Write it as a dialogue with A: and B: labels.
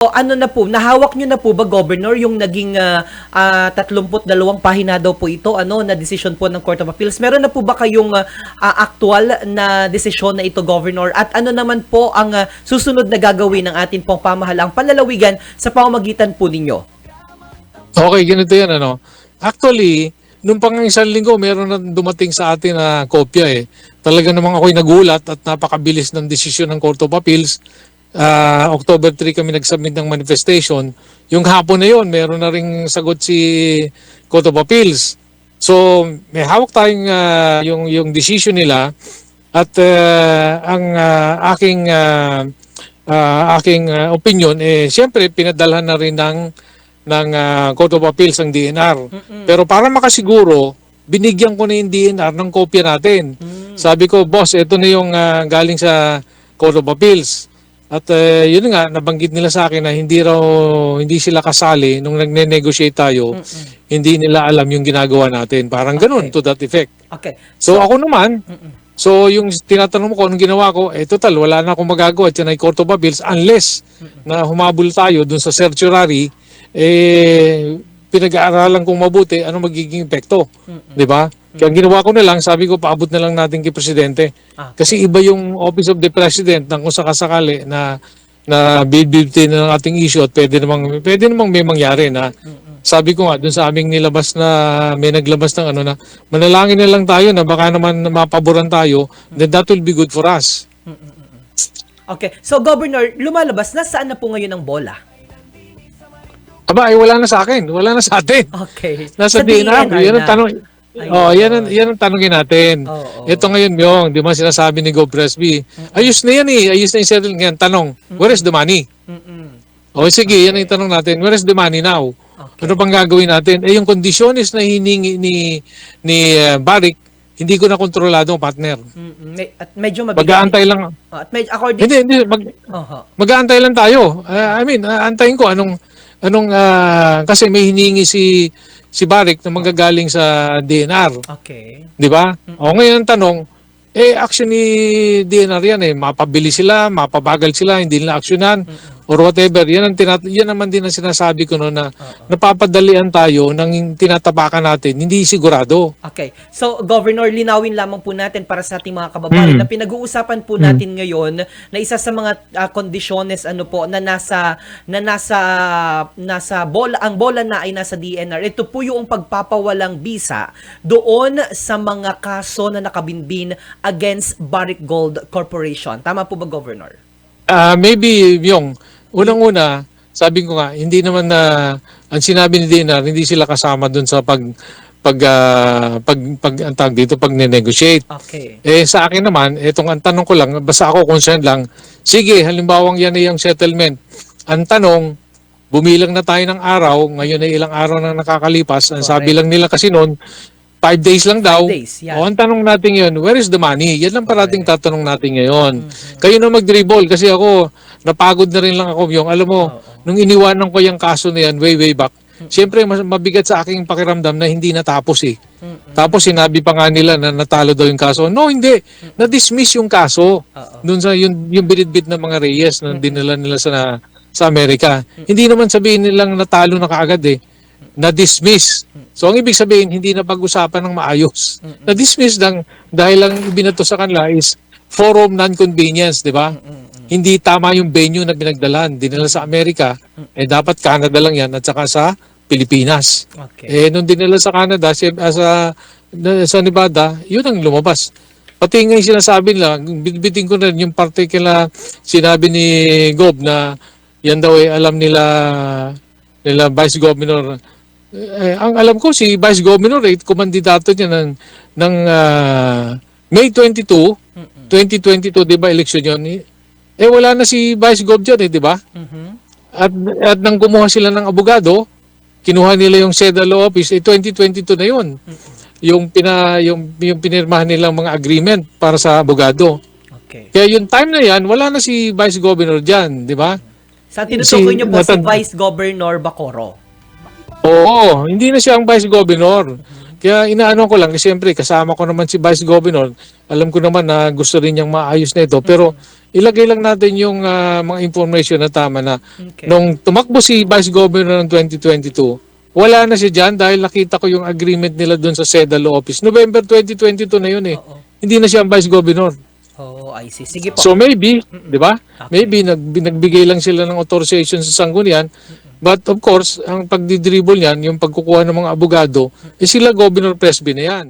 A: O, ano na po, nahawak nyo na po ba, Governor, yung naging ah, ah, 32 pahina daw po ito, ano, na decision po ng Court of Appeals? Meron na po ba kayong ah, actual na desisyon na ito, Governor? At ano naman po ang ah, susunod na gagawin ng ating pong pamahalang panlalawigan sa pamamagitan po ninyo?
B: Okay, ganito yan ano. Actually, nung pang isang linggo, meron na dumating sa atin na kopya eh. Talaga namang ako'y nagulat at napakabilis ng desisyon ng Court of Appeals. Ah, October 3 kami nag-submit ng manifestation. Yung hapon na yon, meron na ring sagot si Court of Appeals. So, may hawak tayong ah, yung yung decision nila at ah, ang ah, aking ah, ah, aking ah, opinion eh siyempre pinadalhan na rin ng ng ah, Court of Appeals ang DNR. Pero para makasiguro, binigyan ko na yung DNR ng kopya natin. Sabi ko, boss, ito na yung ah, galing sa Court of Appeals. At eh, yun nga, nabanggit nila sa akin na hindi raw, hindi sila kasali nung nagne-negotiate tayo, hindi nila alam yung ginagawa natin. Parang ganun,
A: Okay.
B: to that effect.
A: Okay.
B: So, ako naman, so yung tinatanong mo ko anong ginawa ko, eh total, wala na akong magagawa at yan ay Court of Appeals unless na humabol tayo dun sa certiorari, eh pinag-aaralan kong mabuti ano magiging epekto. Di ba? Kaya ginawa ko na lang, sabi ko paabot na lang natin kay Presidente.
A: Ah,
B: Kasi iba yung Office of the President ng kung sakasakali na na bibiltin ng ating issue at pwede namang, pwede namang may mangyari na sabi ko nga dun sa aming nilabas na may naglabas ng ano na manalangin na lang tayo na baka naman mapaboran tayo then that will be good for us.
A: Okay. So, Governor, lumalabas na saan na po ngayon ang bola?
B: Aba, ay wala na sa akin. Wala na sa atin.
A: Okay.
B: Nasa
A: Sa
B: DNR. Yan ang
A: na.
B: tanong. Oh, yan ang, yan ang tanongin natin.
A: Oo.
B: Ito ngayon yung, di ba sinasabi ni Go Presby, ayos na yan eh, ayos na yung settle ngayon. Tanong, where is the money?
A: Mm-mm.
B: O sige, yan ang tanong natin, where is the money now?
A: Okay.
B: Ano pang gagawin natin? Eh yung kondisyones na hiningi ni ni uh, Barrick, hindi ko na kontrolado partner.
A: Mm-mm. At medyo mabigat.
B: Mag-aantay lang.
A: Oh, At medyo, according...
B: Hindi, hindi mag
A: Oho.
B: mag-aantay lang tayo. Uh, I mean, uh, antayin ko anong anong ah, kasi may hiningi si si Barrick na manggagaling sa DNR.
A: Okay.
B: Di ba? O ngayon ang tanong, eh action ni DNR yan eh. Mapabili sila, mapabagal sila, hindi nila aksyonan or whatever. Yan, ang tinat yan naman din ang sinasabi ko no na napapadalian tayo ng tinatapakan natin. Hindi sigurado.
A: Okay. So, Governor, linawin lamang po natin para sa ating mga kababayan
B: Mm.
A: na pinag-uusapan po natin ngayon na isa sa mga ah, kondisyones ano po na nasa na nasa nasa bola ang bola na ay nasa DNR. Ito po yung pagpapawalang bisa doon sa mga kaso na nakabinbin against Barrick Gold Corporation. Tama po ba, Governor?
B: Ah, maybe yung unang-una, sabi ko nga, hindi naman na ang sinabi ni DNR, hindi sila kasama dun sa pag pag ah, pag pag ang tawag dito pag negotiate
A: Okay.
B: Eh sa akin naman, etong ang tanong ko lang, basta ako concerned lang, sige, halimbawang yan ay yung settlement. Ang tanong, bumilang na tayo ng araw, ngayon ay ilang araw na nakakalipas, ang sabi lang nila kasi noon, five days lang daw.
A: days, yan.
B: O ang tanong natin yun, where is the money? Yan lang parating tatanong natin ngayon. Kayo na mag-dribble kasi ako, napagod na rin lang ako yung, alam mo, nung iniwanan ko yung kaso na yan way way back, Siyempre, mas mabigat sa aking pakiramdam na hindi natapos eh. Tapos sinabi pa nga nila na natalo daw yung kaso. No, hindi. Na-dismiss yung kaso.
A: Oo.
B: Doon sa yung, yung binitbit ng mga Reyes na dinala nila sa sa Amerika. Hindi naman sabihin nilang natalo na kaagad eh. Na-dismiss. So ang ibig sabihin, hindi na pag-usapan ng maayos. Na-dismiss lang dahil lang ibinato sa kanila is forum non-convenience, di ba? Hindi tama yung venue na pinagdalan. Dinala sa Amerika, eh dapat Canada lang yan at saka sa Pilipinas.
A: Okay.
B: Eh, nung dinala sa Canada, si, ah, sa, sa Nevada, yun ang lumabas. Pati nga yung sinasabi nila, bitbitin ko na rin yung particular sinabi ni Gob na yan daw eh, alam nila nila Vice Governor. Eh, ang alam ko si Vice Governor eh, kumandidato niya ng, ng ah, May 22, 2022, di ba, election yun? Eh, wala na si Vice Gov dyan eh, di ba?
A: Mhm.
B: At, at nang kumuha sila ng abogado, kinuha nila yung SEDA Law Office, eh 2022 na yun. Yung, pina, yung, yung pinirmahan nilang mga agreement para sa abogado.
A: Okay.
B: Kaya yung time na yan, wala na si Vice Governor dyan, di ba?
A: Sa tinutukoy
B: Si-
A: niyo po si
B: natand-
A: Vice Governor Bacoro.
B: Oo, hindi na siya ang Vice Governor. Kaya inaano ko lang, siyempre kasama ko naman si Vice Governor. Alam ko naman na gusto rin niyang maayos na ito. Pero ilagay lang natin yung ah, mga information na tama na
A: Okay.
B: nung tumakbo si Vice Governor ng 2022, wala na siya dyan dahil nakita ko yung agreement nila doon sa SEDA Law Office. November 2022 na yun eh.
A: Oo.
B: Hindi na siya ang Vice Governor.
A: Oh, I see. Sige po.
B: So maybe, 'di ba? Maybe nag, nagbigay lang sila ng authorization sa sanggunian. But of course, ang pagdidribble niyan, yung pagkukuha ng mga abogado, eh sila Governor Presby na yan.